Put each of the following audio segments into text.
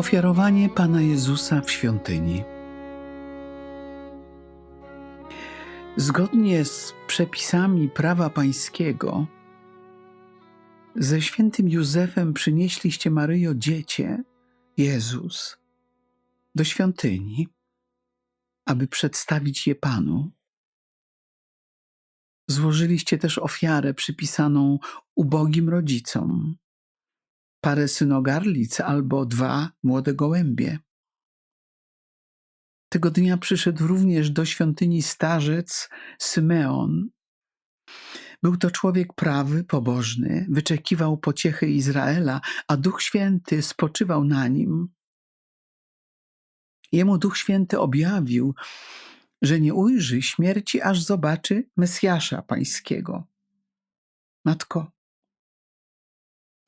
Ofiarowanie Pana Jezusa w świątyni. Zgodnie z przepisami prawa pańskiego, ze świętym Józefem przynieśliście Maryjo dziecię, Jezus, do świątyni, aby przedstawić je Panu. Złożyliście też ofiarę przypisaną ubogim rodzicom, parę synogarlic albo dwa młode gołębie. Tego dnia przyszedł również do świątyni starzec Symeon. Był to człowiek prawy, pobożny, wyczekiwał pociechy Izraela, a Duch Święty spoczywał na nim. Jemu Duch Święty objawił, że nie ujrzy śmierci, aż zobaczy Mesjasza Pańskiego. Matko,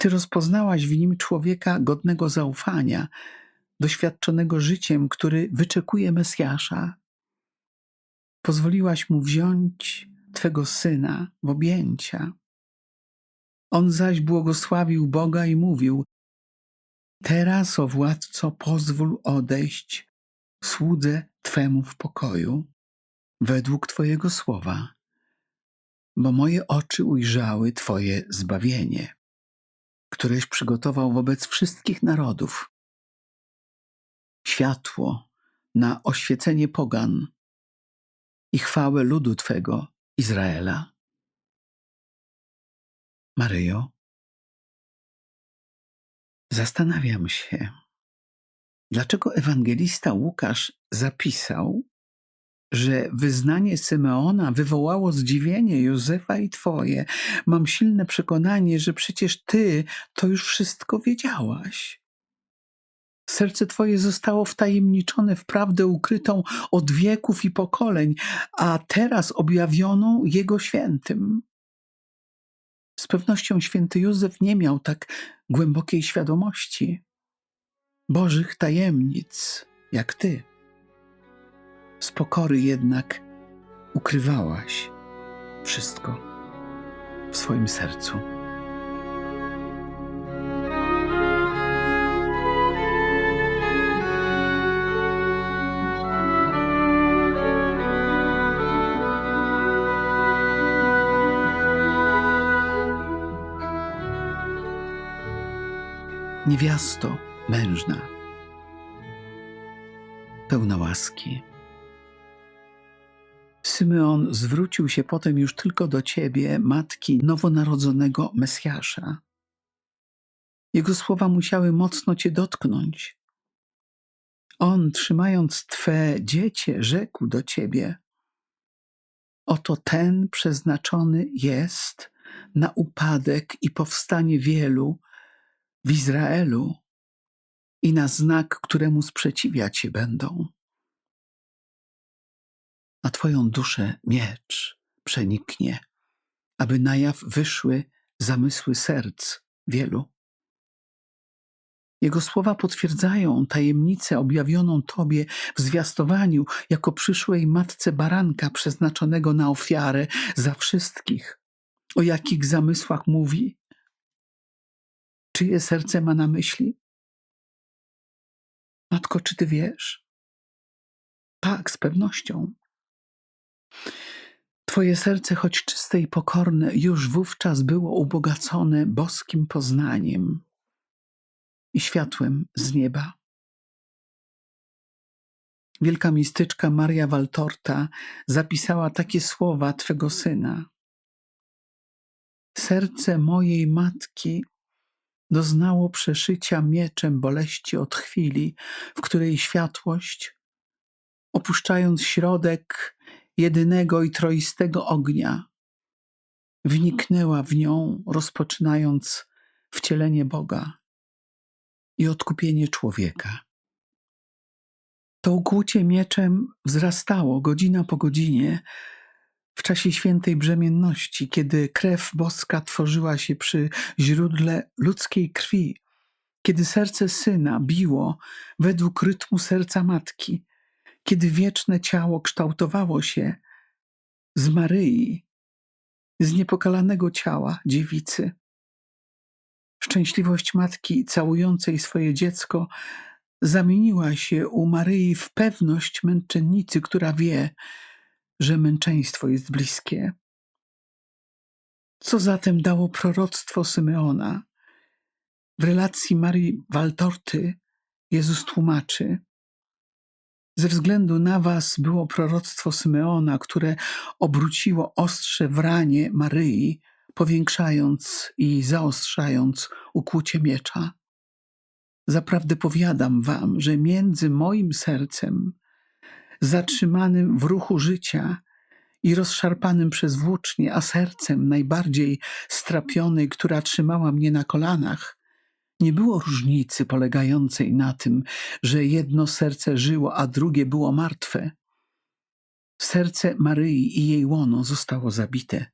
Ty rozpoznałaś w nim człowieka godnego zaufania, doświadczonego życiem, który wyczekuje Mesjasza. Pozwoliłaś mu wziąć Twego syna w objęcia. On zaś błogosławił Boga i mówił: Teraz, o władco, pozwól odejść słudze Twemu w pokoju, według Twojego słowa, bo moje oczy ujrzały Twoje zbawienie, któreś przygotował wobec wszystkich narodów. Światło na oświecenie pogan i chwałę ludu Twego, Izraela. Maryjo, zastanawiam się, dlaczego ewangelista Łukasz zapisał, że wyznanie Symeona wywołało zdziwienie Józefa i Twoje. Mam silne przekonanie, że przecież Ty to już wszystko wiedziałaś. Serce Twoje zostało wtajemniczone w prawdę ukrytą od wieków i pokoleń, a teraz objawioną Jego świętym. Z pewnością święty Józef nie miał tak głębokiej świadomości Bożych tajemnic jak Ty. Z pokory jednak ukrywałaś wszystko w swoim sercu. Niewiasto mężna, pełna łaski. Symeon zwrócił się potem już tylko do ciebie, matki nowonarodzonego Mesjasza. Jego słowa musiały mocno cię dotknąć. On, trzymając twe dziecię, rzekł do ciebie: Oto ten przeznaczony jest na upadek i powstanie wielu w Izraelu i na znak, któremu sprzeciwiać się będą. A Twoją duszę miecz przeniknie, aby na jaw wyszły zamysły serc wielu. Jego słowa potwierdzają tajemnicę objawioną Tobie w zwiastowaniu jako przyszłej matce baranka przeznaczonego na ofiarę za wszystkich. O jakich zamysłach mówi? Czyje serce ma na myśli? Matko, czy ty wiesz? Tak, z pewnością. Twoje serce, choć czyste i pokorne, już wówczas było ubogacone boskim poznaniem i światłem z nieba. Wielka mistyczka Maria Waltorta zapisała takie słowa Twego syna. Serce mojej matki doznało przeszycia mieczem boleści od chwili, w której światłość, opuszczając środek jedynego i troistego ognia, wniknęła w nią, rozpoczynając wcielenie Boga i odkupienie człowieka. To ukłucie mieczem wzrastało godzina po godzinie, w czasie świętej brzemienności, kiedy krew boska tworzyła się przy źródle ludzkiej krwi, kiedy serce syna biło według rytmu serca matki, kiedy wieczne ciało kształtowało się z Maryi, z niepokalanego ciała dziewicy. Szczęśliwość matki całującej swoje dziecko zamieniła się u Maryi w pewność męczennicy, która wie, że męczeństwo jest bliskie. Co zatem dało proroctwo Symeona? W relacji Marii Waltorty Jezus tłumaczy: Ze względu na was było proroctwo Symeona, które obróciło ostrze w ranie Maryi, powiększając i zaostrzając ukłucie miecza. Zaprawdę powiadam wam, że między moim sercem, zatrzymanym w ruchu życia i rozszarpanym przez włócznie, a sercem najbardziej strapionej, która trzymała mnie na kolanach, nie było różnicy polegającej na tym, że jedno serce żyło, a drugie było martwe. Serce Maryi i jej łono zostało zabite,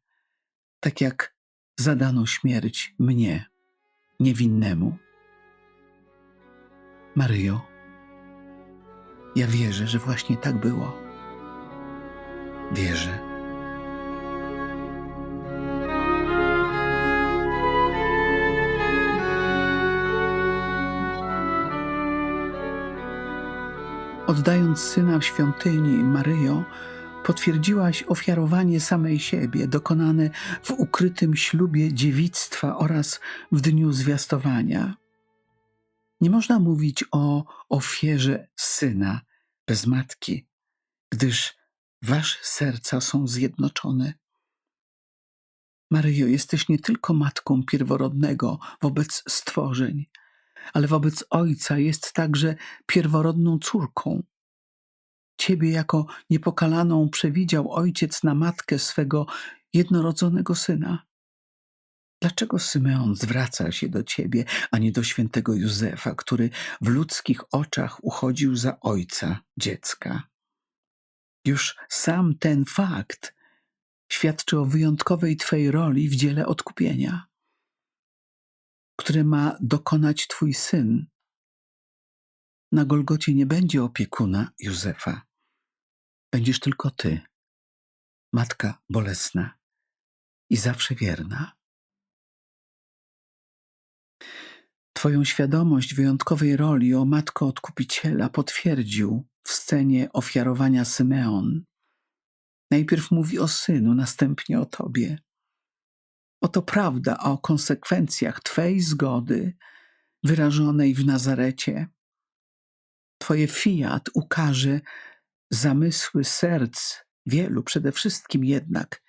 tak jak zadano śmierć mnie, niewinnemu. Maryjo, ja wierzę, że właśnie tak było. Wierzę. Oddając syna w świątyni, Maryjo, potwierdziłaś ofiarowanie samej siebie, dokonane w ukrytym ślubie dziewictwa oraz w dniu zwiastowania. Nie można mówić o ofierze syna bez matki, gdyż wasze serca są zjednoczone. Maryjo, jesteś nie tylko matką pierworodnego wobec stworzeń, ale wobec Ojca jest także pierworodną córką. Ciebie jako niepokalaną przewidział Ojciec na matkę swego jednorodzonego syna. Dlaczego Symeon zwraca się do ciebie, a nie do świętego Józefa, który w ludzkich oczach uchodził za ojca dziecka? Już sam ten fakt świadczy o wyjątkowej Twej roli w dziele odkupienia, które ma dokonać Twój syn. Na Golgocie nie będzie opiekuna Józefa. Będziesz tylko Ty, matka bolesna i zawsze wierna. Twoją świadomość wyjątkowej roli o Matko Odkupiciela potwierdził w scenie ofiarowania Symeon. Najpierw mówi o synu, następnie o Tobie. Oto prawda o konsekwencjach Twej zgody wyrażonej w Nazarecie. Twoje fiat ukaże zamysły serc wielu, przede wszystkim jednak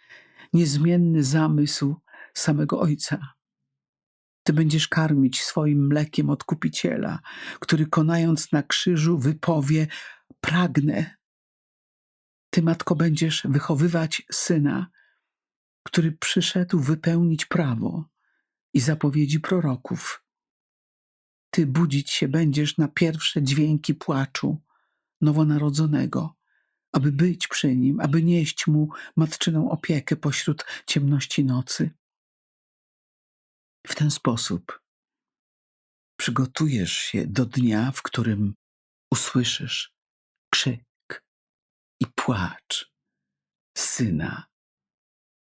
niezmienny zamysł samego Ojca. Ty będziesz karmić swoim mlekiem odkupiciela, który konając na krzyżu wypowie: Pragnę. Ty, matko, będziesz wychowywać syna, który przyszedł wypełnić prawo i zapowiedzi proroków. Ty budzić się będziesz na pierwsze dźwięki płaczu nowonarodzonego, aby być przy nim, aby nieść mu matczyną opiekę pośród ciemności nocy. W ten sposób przygotujesz się do dnia, w którym usłyszysz krzyk i płacz syna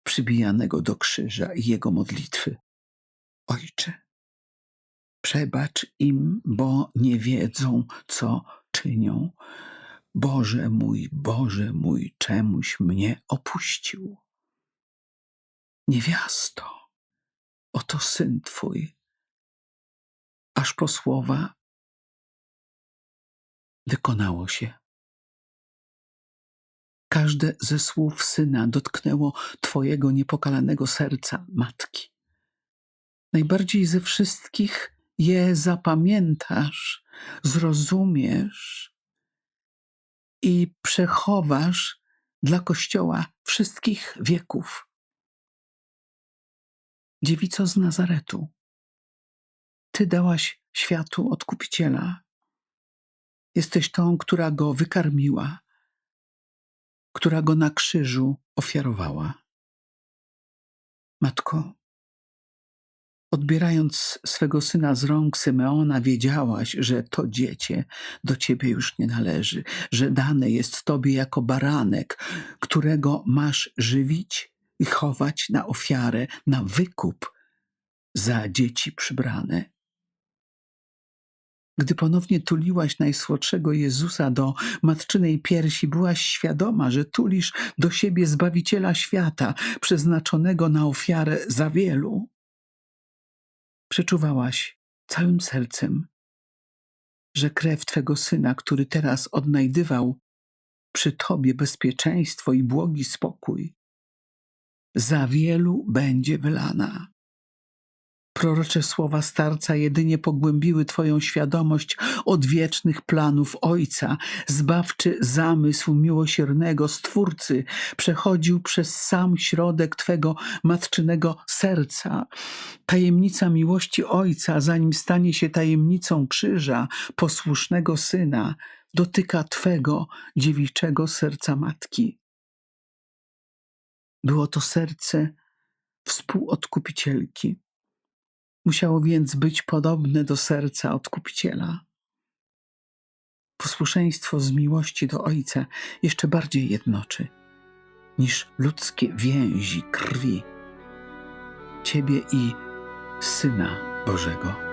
przybijanego do krzyża i jego modlitwy. Ojcze, przebacz im, bo nie wiedzą, co czynią. Boże mój, Boże mój, czemuś mnie opuścił. Niewiasto Oto syn twój. Aż po słowa wykonało się. Każde ze słów syna dotknęło twojego niepokalanego serca, matki. Najbardziej ze wszystkich je zapamiętasz, zrozumiesz i przechowasz dla Kościoła wszystkich wieków dziewico z Nazaretu. Ty dałaś światu odkupiciela. Jesteś tą, która go wykarmiła, która go na krzyżu ofiarowała. Matko, odbierając swego syna z rąk Symeona, wiedziałaś, że to dziecię do ciebie już nie należy, że dane jest tobie jako baranek, którego masz żywić i chować na ofiarę, na wykup za dzieci przybrane. Gdy ponownie tuliłaś najsłodszego Jezusa do matczynej piersi, byłaś świadoma, że tulisz do siebie Zbawiciela świata, przeznaczonego na ofiarę za wielu. Przeczuwałaś całym sercem, że krew Twego Syna, który teraz odnajdywał przy Tobie bezpieczeństwo i błogi spokój, za wielu będzie wylana. Prorocze słowa starca jedynie pogłębiły Twoją świadomość odwiecznych planów Ojca. Zbawczy zamysł miłosiernego Stwórcy przechodził przez sam środek Twego matczynego serca. Tajemnica miłości Ojca, zanim stanie się tajemnicą krzyża, posłusznego Syna, dotyka Twego dziewiczego serca Matki. Było to serce współodkupicielki. Musiało więc być podobne do serca odkupiciela. Posłuszeństwo z miłości do Ojca jeszcze bardziej jednoczy niż ludzkie więzi krwi Ciebie i Syna Bożego.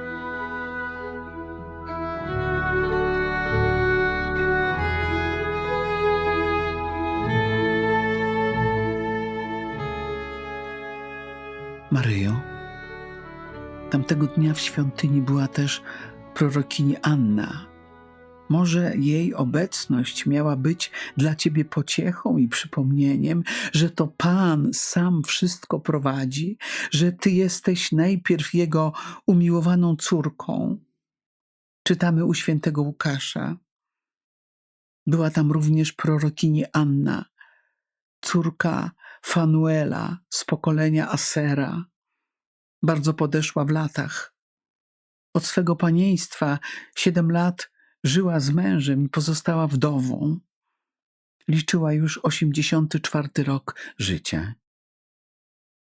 Tamtego dnia w świątyni była też prorokini Anna. Może jej obecność miała być dla ciebie pociechą i przypomnieniem, że to Pan sam wszystko prowadzi, że ty jesteś najpierw jego umiłowaną córką. Czytamy u świętego Łukasza. Była tam również prorokini Anna, córka Fanuela z pokolenia Asera. Bardzo podeszła w latach. Od swego panieństwa siedem lat żyła z mężem i pozostała wdową. Liczyła już osiemdziesiąty czwarty rok życia.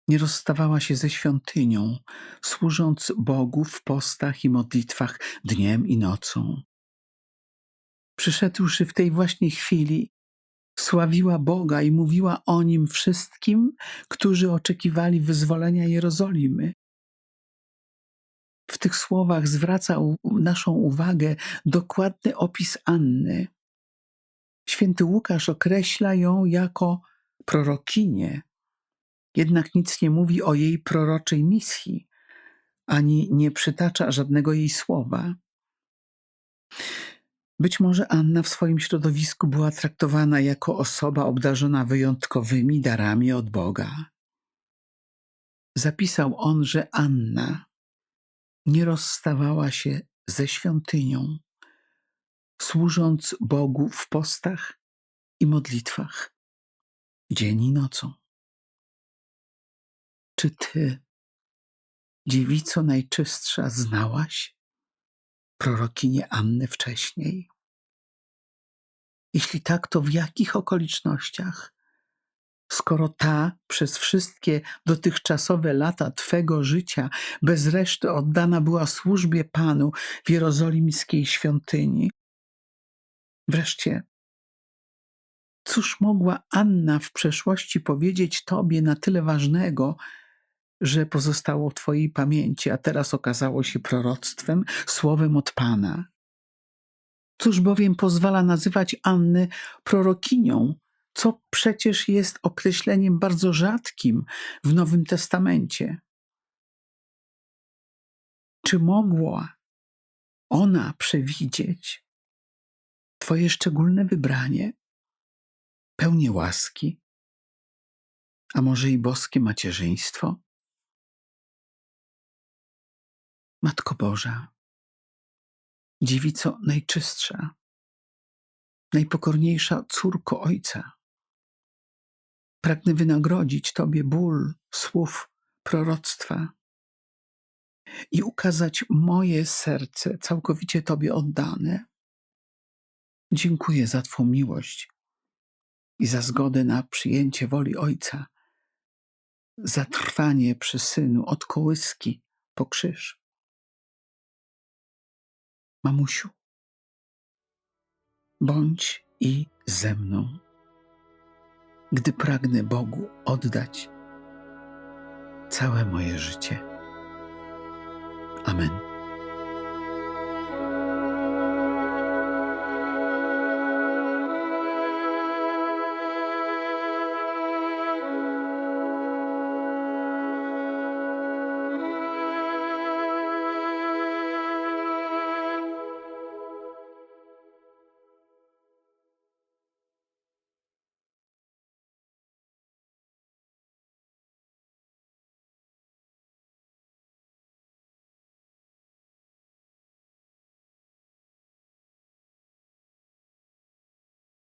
Nie rozstawała się ze świątynią, służąc Bogu w postach i modlitwach dniem i nocą. Przyszedłszy w tej właśnie chwili, sławiła Boga i mówiła o nim wszystkim, którzy oczekiwali wyzwolenia Jerozolimy. W tych słowach zwraca naszą uwagę dokładny opis Anny. Święty Łukasz określa ją jako prorokinię, jednak nic nie mówi o jej proroczej misji, ani nie przytacza żadnego jej słowa. Być może Anna w swoim środowisku była traktowana jako osoba obdarzona wyjątkowymi darami od Boga. Zapisał on, że Anna nie rozstawała się ze świątynią, służąc Bogu w postach i modlitwach, dzień i nocą. Czy ty, dziewico najczystsza, znałaś prorokinię Annę wcześniej? Jeśli tak, to w jakich okolicznościach? Skoro ta przez wszystkie dotychczasowe lata Twego życia bez reszty oddana była służbie Panu w jerozolimskiej świątyni. Wreszcie, cóż mogła Anna w przeszłości powiedzieć Tobie na tyle ważnego, że pozostało w Twojej pamięci, a teraz okazało się proroctwem, słowem od Pana? Cóż bowiem pozwala nazywać Anny prorokinią, co przecież jest określeniem bardzo rzadkim w Nowym Testamencie? Czy mogła ona przewidzieć Twoje szczególne wybranie, pełnię łaski, a może i boskie macierzyństwo? Matko Boża, dziewico najczystsza, najpokorniejsza córko Ojca, pragnę wynagrodzić Tobie ból słów proroctwa i ukazać moje serce całkowicie Tobie oddane. Dziękuję za Twą miłość i za zgodę na przyjęcie woli Ojca, za trwanie przy Synu od kołyski po krzyż. Mamusiu, bądź i ze mną, gdy pragnę Bogu oddać całe moje życie. Amen.